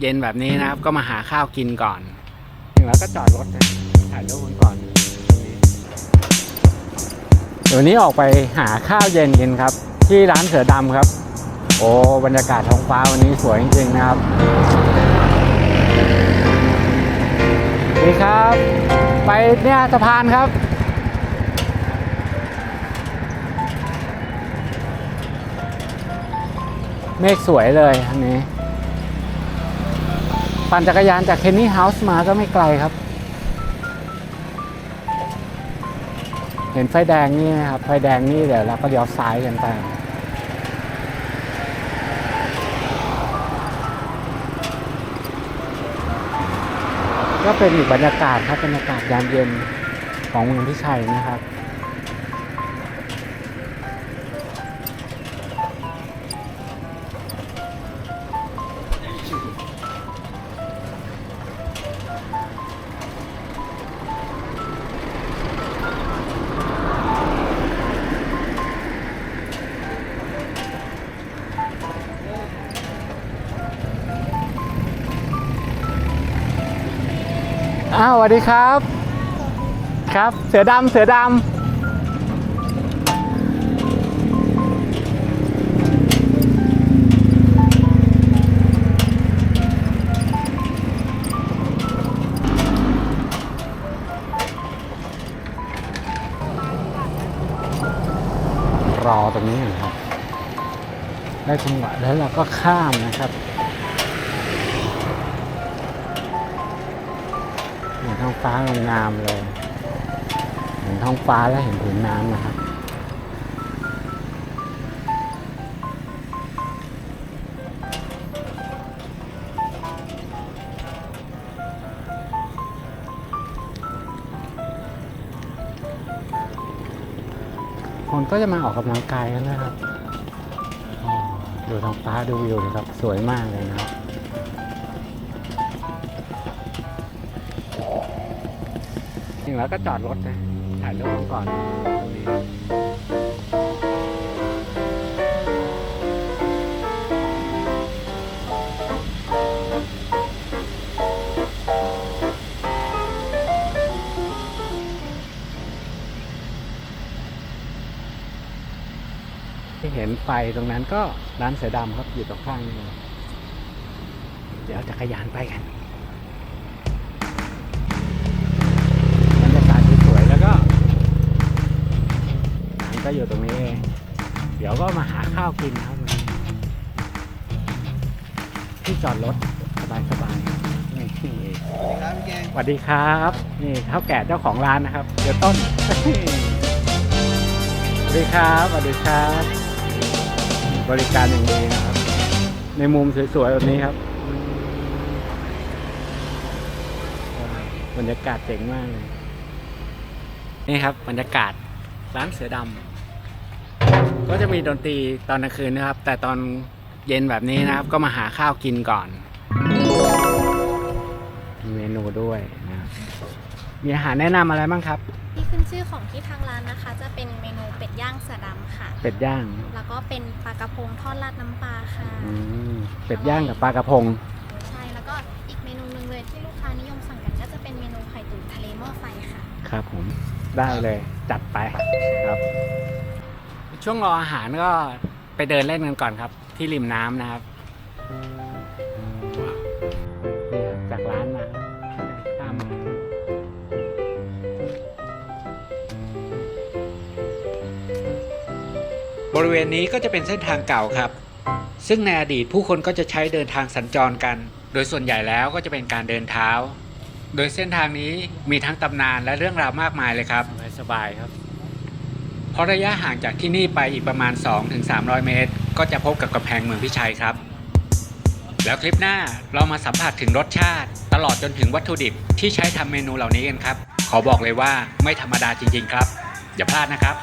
เย็นแบบนี้นะครับ ก็มาหาข้าวกินก่อนถึงแล้วก็จอดรถนะถ่ายรูปกันก่อนตรงนี้เดี๋ยววันนี้ออกไปหาข้าวเย็นกินครับ ที่ร้านเสือดำครับ โอ้บรรยากาศท้องฟ้าวันนี้สวยจริงๆนะครับนี่ครับ ไปเนี่ยสะพานครับเมฆสวยเลยอันนี้ ปั่นจักรยานจากเคนนี่เฮาส์มาก็ไม่ไกลครับ เห็นไฟแดงนี่นะครับ ไฟแดงนี่เดี๋ยวเราก็เลี้ยวซ้ายกันไปก็เป็นอีกบรรยากาศครับบรรยากาศยามเย็นของเมืองพิชัยนะครับ อ้าวสวัสดีครับ ครับ เสือดำเสือดำรอตรงนี้หน่อครับ ได้จังหวะแล้วเราก็ข้ามนะครับ ท้องฟ้างามๆเลย เห็นท้องฟ้าแล้วเห็นผืนน้ำนะครับคนก็จะมาออกกำลังกายกันนะครับดูท้องฟ้าดูวิวนะครับ สวยมากเลยนะครับ จริงแล้วก็จอดรถนะถ่ายรูปก่อนตรงนี้ที่เห็นไฟตรงนั้นก็ร้านเสือดำครับอยู่ตรงข้างนี่เลยเดี๋ยวจักรยานไปกัน ดี๋ยวก็มาหาข้าวกินนะครับที่จอดรถสบายๆนี่ครับพี่แกงสวัสดีครับ นี่เท่าแก่เจ้าของร้านนะครับ เดี๋ยวต้น สวัสดีครับสวัสดีครับ บริการอย่างดีนะครับ ในมุมสวยๆแบบนี้ครับบรรยากาศเจ๋งมากเลย นี่ครับบรรยากาศร้านเสือดำ ก็จะมีดนตรีตอนกลางคืนนะครับ แต่ตอนเย็นแบบนี้นะครับ ก็มาหาข้าวกินก่อน มีเมนูด้วยนะครับมีอาหารแนะนำอะไรบ้างครับ ที่ขึ้นชื่อของที่ทางร้านนะคะ จะเป็นเมนูเป็ดย่างเสือดำค่ะ เป็ดย่างแล้วก็เป็นปลากระพงทอดราดน้ำปลาค่ะ อืมเป็ดย่างกับปลากระพง ใช่ แล้วก็อีกเมนูหนึงเลยที่ลูกค้านิยมสั่งกันก็จะเป็นเมนูไข่ตุ๋นทะเลหม้อไฟค่ะ ครับผม ได้เลยจัดไปครับ ช่วงรออาหารก็ไปเดินเล่นกันก่อนครับ ที่ริมน้ำนะครับนี่ครับจากร้านมาข้ามมาบริเวณนี้ก็จะเป็นเส้นทางเก่าครับ ซึ่งในอดีตผู้คนก็จะใช้เดินทางสัญจรกัน โดยส่วนใหญ่แล้วก็จะเป็นการเดินเท้า โดยเส้นทางนี้มีทั้งตำนานและเรื่องราวมากมายเลยครับ สบายๆครับ เพราะระยะห่างจากที่นี่ไปอีกประมาณ 2-300 เมตร ก็จะพบกับกำแพงเมืองพิชัยครับ แล้วคลิปหน้าเรามาสัมผัสถึงรสชาติ ตลอดจนถึงวัตถุดิบที่ใช้ทำเมนูเหล่านี้กันครับ ขอบอกเลยว่าไม่ธรรมดาจริง ๆ ครับ อย่าพลาดนะครับ